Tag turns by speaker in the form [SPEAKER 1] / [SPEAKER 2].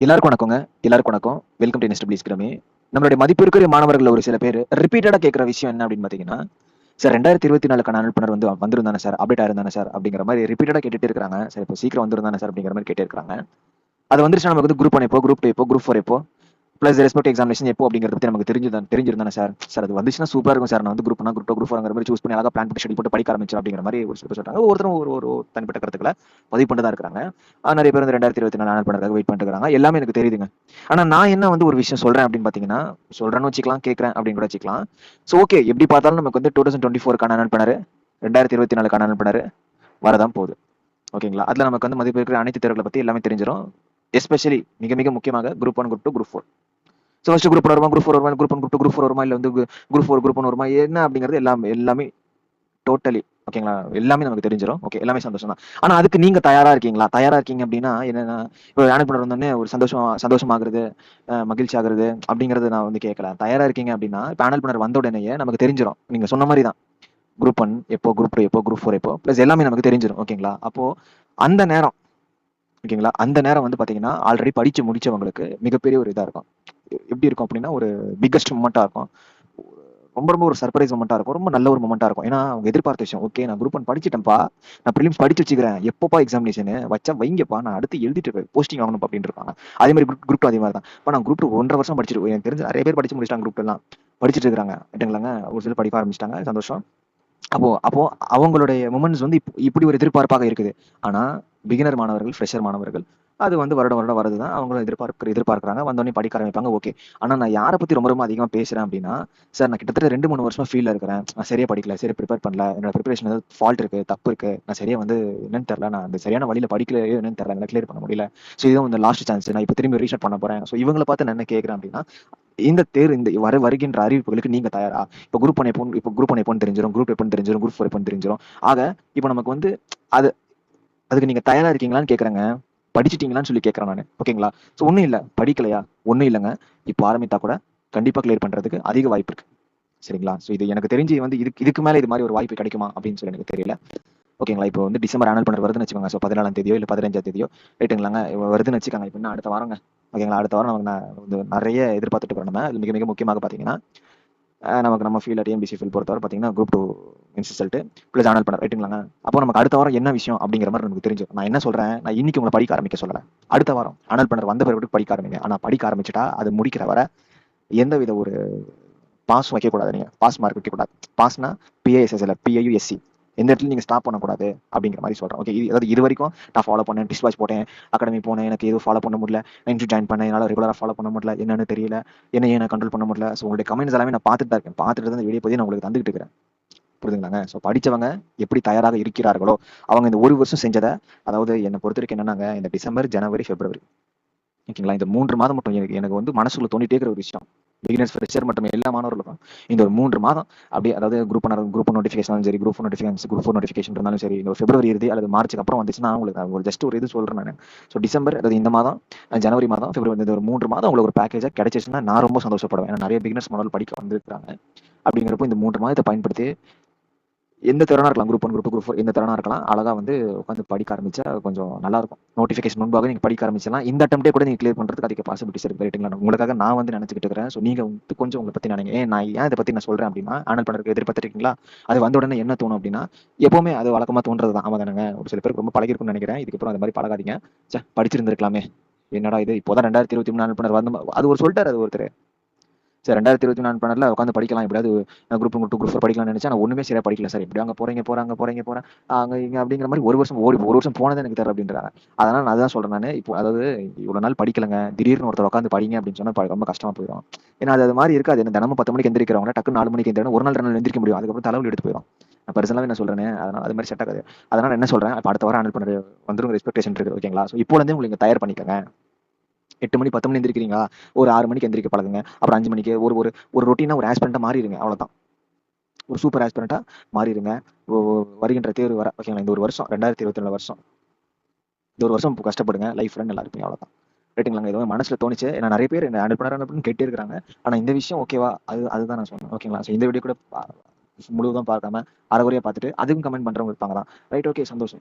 [SPEAKER 1] எல்லாருக்கும் வணக்கங்க. எல்லாருக்கும் வணக்கம். வெல்கம் டு நெஸ்ட் கிரமே நம்மளுடைய மதிப்பிற்குரிய மாணவர்கள் ஒரு சில பேர் ரிப்பீட்டடாக கேட்குற விஷயம் என்ன அப்படின்னு பார்த்தீங்கன்னா சார் ரெண்டாயிரத்தி இருபத்தி நாலுக்கான அனுப்புனர் வந்து வந்திருந்தானே சார்? அப்டேட் ஆயிருந்தானே சார்? அப்படிங்கிற மாதிரி ரிப்பீட்டடாக கேட்டுட்டு இருக்காங்க. சார் இப்போ சீக்கிரம் வந்திருந்தானே சார் அப்படிங்கிற மாதிரி கேட்டே இருக்காங்க. அது வந்துருச்சு நமக்கு வந்து குரூப் ஒன் எப்போ குரூப் டூ எப்போ குரூப் ஃபோர் எப்போ ப்ளஸ் ரெஸ்பெக்ட் எக்ஸாமினேஷன் எப்போ அப்படிங்கிறத பத்தி நமக்கு தெரிஞ்சு தெரிஞ்சிருந்தானே சார்? சார் அது வந்துச்சுன்னா சூப்பரா இருக்கும் சார். நான் வந்து குரூப் குரூப் குரூப் ஃபோர்ங்கிற மாதிரி சூஸ் பண்ணி அழகா பிளான் பண்ணி போட்டு படிக்க ஆரம்பிச்சு அப்படிங்கிற மாதிரி ஒரு சில சொல்றாங்க. ஒருத்தரும் ஒரு ஒரு தனிப்பட்ட கருத்துக்களை பதிவு பண்ணிட்டு தான் இருக்காங்க ஆனா, நிறைய பேர் வந்து ரெண்டாயிரத்தி இருபத்தி நாலு பண்ணுறதுக்கு வெயிட் பண்ணிட்டு எல்லாமே எனக்கு தெரியுதுங்க. ஆனா நான் என்ன வந்து ஒரு விஷயம் சொல்றேன் அப்படின்னு பாத்தீங்கன்னா சொல்றேன்னு வச்சுக்கலாம் கேட்கறேன் அப்படின்னு கூட வச்சுக்கலாம். ஸோ ஓகே எப்படி பார்த்தாலும் நமக்கு வந்து டூ தௌசண்ட் டுவெண்ட்டி ஃபோருக்கான அனல் பண்ணாரு ரெண்டாயிரத்தி இருபத்தி நாலுக்கான அனல் பண்ணாரு வரதான் போகுது. ஓகேங்களா? அதில் நமக்கு வந்து மதிப்பு இருக்கிற அனைத்து தேர்வுகளை பத்தி எல்லாமே தெரிஞ்சிடும் எஸ்பெஷலி மிக மிக முக்கியமாக group one group two group four so first group வருமா? குரூப் ஃபோர் வருமா? Group one group two group four வருமா? இல்லை வந்து குரூப் ஃபோர் குரூப் ஒன் வருமா? என்ன அப்படிங்கிறது எல்லாமே எல்லாமே டோட்டலி ஓகேங்களா எல்லாமே நமக்கு தெரிஞ்சிடும் ஓகே எல்லாமே சந்தோஷம் தான் ஆனா அதுக்கு நீங்க தயாரா இருக்கீங்களா? தயாரா இருக்கீங்க அப்படின்னா என்னன்னா இப்போ அனுப்பினர் வந்தோடனே ஒரு சந்தோஷம் சந்தோஷமாகிறது மகிழ்ச்சி ஆகுறது அப்படிங்கிறது நான் வந்து கேட்கல தயாரா இருக்கீங்க அப்படின்னா பேனல் பண்ணர் வந்த உடனேயே நமக்கு தெரிஞ்சிடும் நீங்க சொன்ன மாதிரி தான் குரூப் ஒன் எப்போ? குரூப் டூ எப்போ? குரூப் ஃபோர் எப்போ? ப்ளஸ் எல்லாமே நமக்கு தெரிஞ்சிடும் ஓகேங்களா அப்போ அந்த நேரம் ஓகேங்களா அந்த நேரம் வந்து பாத்தீங்கன்னா ஆல்ரெடி படிச்சு முடிச்சவங்களுக்கு மிகப்பெரிய ஒரு இதாக இருக்கும். எப்படி இருக்கும் அப்படின்னா ஒரு பிக்கஸ்ட் மூமெண்டா இருக்கும். ரொம்ப ரொம்ப ஒரு சர்ப்ரைஸ் மூமெண்டா இருக்கும். ரொம்ப நல்ல ஒரு மூமெண்டா இருக்கும். ஏன்னா அவங்க எதிர்பார்த்த விஷயம் ஓகே நான் குரூப் ஒன் படிச்சிட்டேன்ப்பா. நான் ப்ரிலிம்ஸ் படிச்சு வச்சுக்கிறேன் எப்பப்பா எக்ஸாமினேஷன் வச்சா வைங்கப்பா. நான் அடுத்து எழுதிட்டு போஸ்டிங் வாங்கணும் அப்படின்னு இருப்பாங்க. அதே மாதிரி குரூப் குரூப் அதே மாதிரி தான். இப்போ நான் குரூப் ஒன்றரை வருஷம் படிச்சிருக்கோம் எனக்கு தெரிஞ்சு நிறைய பேர் படிச்சு முடிச்சிட்டாங்க குரூப் எல்லாம். படிச்சுட்டு இருக்காங்க ரைட்டுங்களாங்க ஒரு சில படிக்க ஆரம்பிச்சிட்டாங்க. சந்தோஷம். அப்போ அப்போ அவங்களுடைய மூமெண்ட்ஸ் வந்து இப்படி ஒரு எதிர்பார்ப்பாக இருக்குது. ஆனா பிகினர் மாணவர்கள் ஃப்ரெஷர் மாணவர்கள் அது வந்து வருடம் வருடம் வருது தான் அவங்களும் எதிர்பார்க்க எதிர்பார்க்குறாங்க. வந்தோடனே படிக்க ஆரம்பிப்பாங்க. ஓகே. ஆனால் நான் யாரை பற்றி ரொம்ப ரொம்ப அதிகமாக பேசுகிறேன் அப்படின்னா சார் நான் கிட்டத்தட்ட ரெண்டு மூணு வருஷமாக ஃபீல்டில் இருக்கிறேன். நான் சரியாக படிக்கல. சரியாக ப்ரிப்பேர் பண்ணல. என்னோட ப்ரிப்பரேஷன் ஏதாவது ஃபால்ட் இருக்குது தப்பு இருக்குது நான் சரியாக வந்து என்னன்னு தெரில நான் அந்த சரியான வழியில் படிக்கலையோ என்னன்னு தெரில என்னால கிளியர் பண்ண முடியல. ஸோ இதுவும் இந்த லாஸ்ட் சான்ஸ் நான் இப்போ திரும்பி ரீசெட் பண்ண போகிறேன் ஸோ இவங்களை பார்த்து நான் என்ன கேட்குறேன் அப்படின்னா இந்த தேர் இந்த வர வருகின்ற அறிவிப்புகளுக்கு நீங்க தயாரா? இப்போ குரூப் ஒன் எப்போ இப்போ குரூப் ஒன் எப்போன்னு தெரிஞ்சிடும் குரூப் எப்போன்னு தெரிஞ்சிடும் குரூப் ஃபோர் எப்போன்னு தெரிஞ்சிடும் ஆக இப்போ நமக்கு வந்து அது அதுக்கு நீங்க தயாரா இருக்கீங்களான்னு கேக்குறேங்க படிச்சிட்டீங்களான்னு சொல்லி கேட்கறேன் நான். ஓகேங்களா ஸோ ஒன்றும் இல்லை. படிக்கலையா? ஒன்றும் இல்லைங்க. இப்போ ஆரம்பித்தா கூட கண்டிப்பாக கிளியர் பண்ணுறதுக்கு அதிக வாய்ப்பு இருக்கு. சரிங்களா? ஸோ இது எனக்கு தெரிஞ்சு வந்து இதுக்கு இதுக்கு மேலே இது மாதிரி ஒரு வாய்ப்பு கிடைக்குமா அப்படின்னு சொல்லி எனக்கு தெரியல. ஓகேங்களா இப்போ வந்து டிசம்பர் ஆனல் பண்ணுற வருதுன்னு வச்சுக்கோங்க. ஸோ பதினாலாம் தேதியோ இல்லை பதினஞ்சாம் தேதியோ. ரைட்டுங்களாங்க வருதுன்னு வச்சுக்கோங்க. இப்போ இன்னும் அடுத்த வாரங்க. ஓகேங்களா அடுத்த வாரம் நமக்கு நான் வந்து நிறைய எதிர்பார்த்துட்டு இருக்கோம் நம்ம. மிக மிக முக்கியமாக பார்த்தீங்கன்னா நமக்கு நம்ம ஃபீல் டிஎம்பிசி ஃபீல் பொறுத்தவரை பார்த்தீங்கன்னா குரூப் டூ ரிசல்ட் ப்ளஸ் ஜானல் பண்ண ரைட்டுங்களாங்க? அப்போ நமக்கு அடுத்த வாரம் என்ன விஷயம் அப்படிங்கிற மாதிரி நமக்கு தெரிஞ்சு நான் என்ன சொல்றேன்? நான் இன்னைக்கு உங்களை படிக்க ஆரம்பிக்க சொல்லல. அடுத்த வாரம் அனல் பண்ணர் வந்த பிறகு படிக்க ஆரம்பிங்க. ஆனால் படிக்க ஆரம்பிச்சுட்டா அது முடிக்கிற வரை எந்த வித ஒரு பாஸ் வைக்கக்கூடாது நீங்க. பாஸ் மார்க் வைக்கக்கூடாது. பாஸ்னா பிஏஎஸ்எஸ்எல் பிஏயுஎஸ்சி எந்த இடத்துல நீங்க ஸ்டாப் பண்ணக்கூடாது அப்படிங்கிற மாதிரி சொல்றேன். ஓகே அதாவது இது வரைக்கும் நான் ஃபாலோ பண்ணேன் டிஸ்பாச் போட்டேன் அகாடமி போனேன் எனக்கு எதுவும் ஃபாலோ பண்ண முடியல. நான் ஜாயின் பண்ணேன் என்னால் ரெகுலராக ஃபாலோ பண்ண முடியல. என்னன்னு தெரியல. என்ன ஏன் கண்ட்ரோல் பண்ண முடியல. ஸோ உங்களுடைய கமெண்ட்ஸ் எல்லாமே நான் பார்த்துட்டு தான் இருக்கேன். பார்த்துட்டு தான் வீடியோ பற்றி நான் உங்களுக்கு தந்துகிட்டு இருக்கிறேன். புரிதுங்களாங்க ஸோ படிச்சவங்க எப்படி தயாராக இருக்கிறார்களோ அவங்க இந்த ஒரு வருஷம் செஞ்சதை அதாவது என்னை பொறுத்த வரைக்கும் என்னன்னாங்க இந்த டிசம்பர் ஜனவரி பிப்ரவரி. ஓகேங்களா? இந்த மூன்று மாதம் மட்டும் எனக்கு எனக்கு வந்து மனசுக்குள்ள தோண்டிட்டே இருக்கிற ஒரு விஷயம். பிகினர்ஸ் ஃப்ரெஷர் மற்றும் எல்லா மாணவர்களுக்கும். இந்த ஒரு மூன்று மாதம் அப்படியே அதாவது குரூப் குரூப் நோட்டிஃபிகேஷன் சரி குரூப் நோட்டிஃபிகேஷன் குரூப் நோட்டிஃபிகேஷன் இருந்தாலும் சரி இந்த பிப்ரவரி இறுதி அல்லது மார்ச்சுக்கு அப்புறம் வந்துச்சுன்னா உங்களுக்கு ஒரு ஜஸ்ட் ஒரு இது சொல்றேன் நான். ஸோ டிசம்பர் அதாவது இந்த மாதம் ஜனவரி மாதம் பிப்ரவரி இந்த ஒரு மூன்று மாதம் உங்களுக்கு ஒரு பேக்கேஜாக கிடைச்சிச்சுன்னா நான் ரொம்ப சந்தோஷப்படுவேன். ஏன்னா நிறைய பிகினர்ஸ் மாணவர்கள் படிக்க வந்திருக்காங்க அப்படிங்கிறப்போ இந்த மூன்று மாதத்தை பயன்படுத்தி எந்த திறனா இருக்கலாம் குரூப் ஒன் குரூப் குரூப் எந்த திறனா இருக்கலாம் அழகா வந்து உட்காந்து படிக்க ஆரம்பிச்சா கொஞ்சம் நல்லா இருக்கும். நோட்டிஃபிகேஷன் முன்பாக நீங்க படிக்க ஆரம்பிச்சலாம் இந்த அட்டம்ப்டே கூட நீங்க கிளியர் பண்றதுக்கு அதிக பாசிபிலிட்டிஸ் இருக்கு. ரைட்டுங்களா உங்களுக்காக நான் வந்து நினச்சிக்கிட்டு இருக்கிறேன். ஸோ நீங்க வந்து கொஞ்சம் உங்களை பத்தி நினைங்க ஏன் நான் ஏன் இதை பத்தி நான் சொல்றேன் அப்படின்னா ஆனல் பண்றதுக்கு எதிர்பார்த்திருக்கீங்களா? அது வந்த உடனே என்ன தோணும் அப்படின்னா எப்பவுமே அது வழக்கமா தோன்றது தான். ஆமா தானங்க. ஒரு சில பேருக்கு ரொம்ப பழகிருக்கும்னு நினைக்கிறேன். இதுக்கப்புறம் அந்த மாதிரி பழகாதீங்க. சே படிச்சிருந்திருக்கலாமே. என்னடா இது? இப்போதான் ரெண்டாயிரத்தி இருபத்தி மூணு அனுப்பினர் வந்து அது ஒரு சொல்லிட்டார் அது ஒருத்தர். சார் ரெண்டாயிரத்தி இருபத்தி நாலு பண்ணல உட்காந்து படிக்கலாம். எப்படியாவது குரூப் டூ குரூப் ஃபோர் படிக்கலாம்னு நினைச்சா நான் ஒண்ணுமே சரியா படிக்கல சார். இப்படி அங்க போறீங்க போறாங்க போறீங்க போறேன் அங்க இங்க அப்படிங்கிற மாதிரி ஒரு வருஷம் ஓடி ஒரு வருஷம் போனதே எனக்கு தர அப்படின்றாங்க. அதனால நான் அதான் சொல்றேன் நான். இப்போ அதாவது இவ்வளவு நாள் படிக்கலங்க. திடீர்னு ஒருத்தர் உட்காந்து படிங்க அப்படின்னு சொன்னா ரொம்ப கஷ்டமா போயிடும் ஏன்னா அது அது மாதிரி இருக்காது. என்ன தினமும் பத்து மணிக்கு எந்திரிக்கிறவங்க டக்கு நாலு மணிக்கு எந்திரிக்கணும் ஒரு நாள் ரெண்டு நாள் எந்திரிக்க முடியும். அதுக்கப்புறம் தலைவலி எடுத்து போயிடும் நான் பர்சனலாக என்ன சொல்றேன் அதனால அது மாதிரி செட் ஆகாது. அதனால என்ன சொல்றேன் இப்போ அடுத்த வாரம் ஹேண்டில் பண்ணுறது வந்துரும் எக்ஸ்பெக்டேஷன் இருக்கு ஓகேங்களா ஸோ இப்போ இருந்தே உங்களுக்கு தயார் பண்ணிக்கோங்க. எட்டு மணி பத்து மணி எந்திரிக்கிறீங்களா ஒரு ஆறு மணிக்கு எந்திரிக்க பழகுங்க. அப்புறம் அஞ்சு மணிக்கு ஒரு ஒரு ஒரு ரொட்டீனா ஒரு ஆஸ்பிரண்டா மாறிடுங்க. அவ்வளவுதான். ஒரு சூப்பர் ஆஸ்பிரண்டா மாறிடுங்க. வருகின்ற தேர்வு வர ஓகேங்களா இந்த ஒரு வருஷம் ரெண்டாயிரத்தி இருபத்தி ரெண்டு வருஷம். இந்த ஒரு வருஷம் கஷ்டப்படுங்க. லைஃப் ஃப்ரெண்ட் நல்லா இருப்பீங்க. அவ்வளவுதான். ரைட்டுங்களாங்க எதுவும் மனசுல தோணுச்சு. ஏன்னா நிறைய பேர் என்ன ஹேண்டில் பண்ணாரு கேட்டே இருக்காங்க ஆனா இந்த விஷயம் ஓகேவா அது அதுதான் நான் சொன்னேன். ஓகேங்களா ஸோ இந்த வீடியோ கூட பா- முழுவதும் பார்க்காம அரைகுறையா பார்த்துட்டு அதுக்கும் கமெண்ட் பண்றவங்க இருப்பாங்க தான் ரைட் ஓகே சந்தோஷம்.